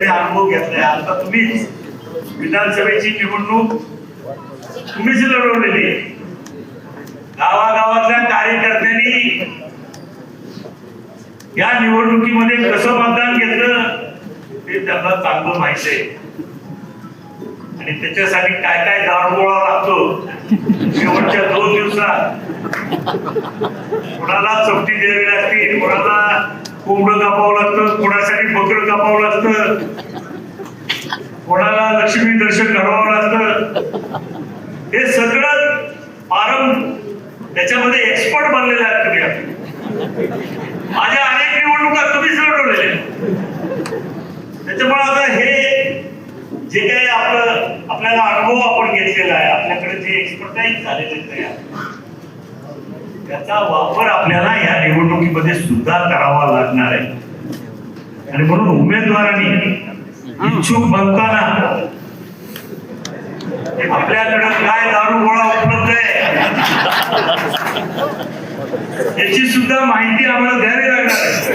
अनुभव घेतलाय आता तुम्ही विधानसभेची निवडणूक तुम्हीच लढवलेली गावागावातल्या कार्यकर्त्यांनी या निवडणुकीमध्ये कसं मतदान घेतलं ते त्यांना चांगलं माहिती आहे. आणि त्याच्यासाठी काय काय दारुगोळा लागतो शेवटच्या दोन दिवसात. कोणाला चपटी द्यावी लागते कोणाला कोंबड कापावं लागतं कोणासाठी बकरं कापावं लागतं. कोणाला लक्ष्मी दर्शन घडवावं लागतं. हे सगळं पारं त्याच्यामध्ये एक्सपर्ट बनलेले आहेत तुम्ही माझ्या अनेक निवडणुका तुम्हीच लढवलेल्या त्याच्यामुळे आता हे जे काही आपलं आपल्याला अनुभव आपण घेतलेला आहे आपल्याकडे जे एक्सपर्टाईज झालेले त्याचा वापर आपल्याला या निवडणुकीमध्ये सुद्धा करावा लागणार आहे. आणि म्हणून उमेदवारांनी इच्छुक बनताना आपल्याकडे काय दारू गोळा उपलब्ध आहे? याची सुद्धा माहिती आम्हाला द्यावी लागणार आहे.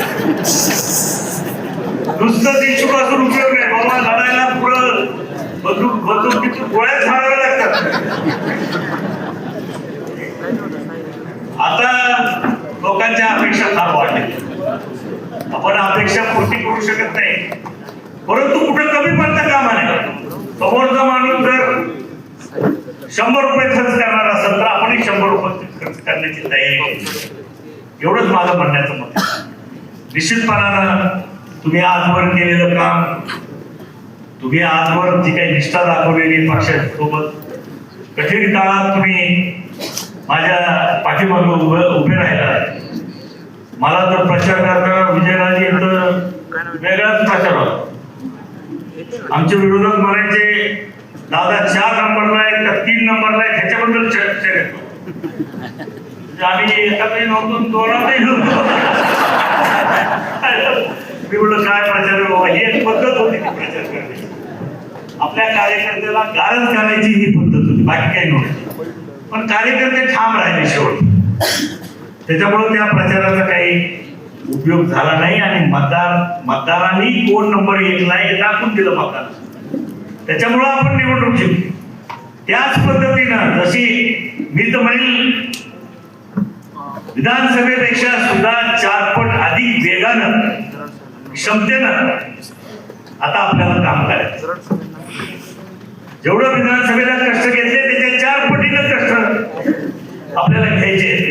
नुसतं इच्छुक असून उपयोग नाही. बाबा लढायला पुढं बंदूक बंदूक गोळ्या झाडाव्या लागतात. आता लोकांच्या अपेक्षा फार वाढल्या. आपण अपेक्षा पूर्ती करू शकत नाही. परंतु कुठं कमी पडता कामा नाही समोरचा माणूस जर शंभर रुपये खर्च करणार असेल तर आपणही शंभर रुपये खर्च करण्याची तयारी आहे. एवढंच माझं म्हणण्याचं मत निश्चितपणानं तुम्ही आजवर केलेलं काम तुम्ही आजवर जी काही निष्ठा दाखवलेली पक्षासोबत कठीण काळात तुम्ही माझ्या पाठीमागे उभे उभे राहिला मला तर प्रचार करताना विजयराजे तर वेगळाच प्रचार होता. आमचे विरोधक म्हणायचे दादा चार नंबरला आहे का? तीन नंबरला आहे? त्याच्याबद्दल चर्चा करतो म्हणजे आम्ही एकातही नव्हतो दोनातही नव्हतो. मी म्हटलं काय प्रचार बाबा? ही एक पद्धत होती ती प्रचार करण्याची. आपल्या कार्यकर्त्याला गारज करायची ही पद्धत होती बाकी काही नव्हती. पण कार्यकर्ते ठाम राहिले शेवट. त्याच्यामुळे त्या प्रचाराचा काही उपयोग झाला नाही आणि मतदार मतदारांनी कोण नंबर एकला हे दाखवून दिलं मतदार त्याच्यामुळं आपण निवडणूक जिंकली. त्याच पद्धतीनं जशी मी तर म्हणेल विधानसभेपेक्षा सुद्धा चारपट अधिक वेगानं क्षमतेनं आता आपल्याला काम करायचं. जेवढं विधानसभेला कष्ट घेतले त्याच्या चार पटीनं कष्ट आपल्याला घ्यायचे